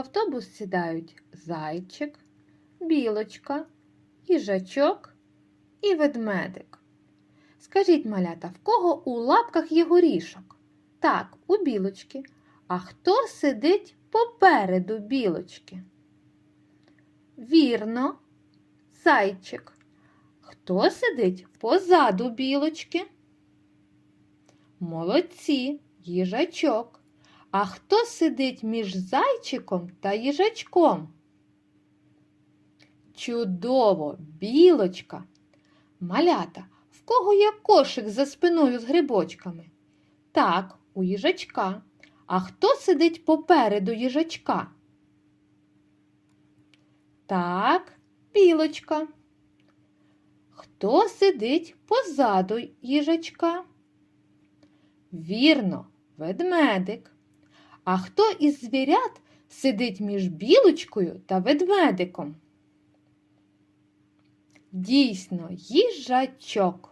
автобус сідають зайчик, білочка, їжачок і ведмедик. Скажіть, малята, в кого у лапках є горішок? Так, у білочки. А хто сидить попереду білочки? Вірно, зайчик. Хто сидить позаду білочки? Молодці, їжачок. А хто сидить між зайчиком та їжачком? Чудово, білочка. Малята, в кого є кошик за спиною з грибочками? Так, у їжачка. А хто сидить попереду їжачка? Так, білочка. Хто сидить позаду їжачка? Вірно, ведмедик. А хто із звірят сидить між білочкою та ведмедиком? Дійсно, їжачок.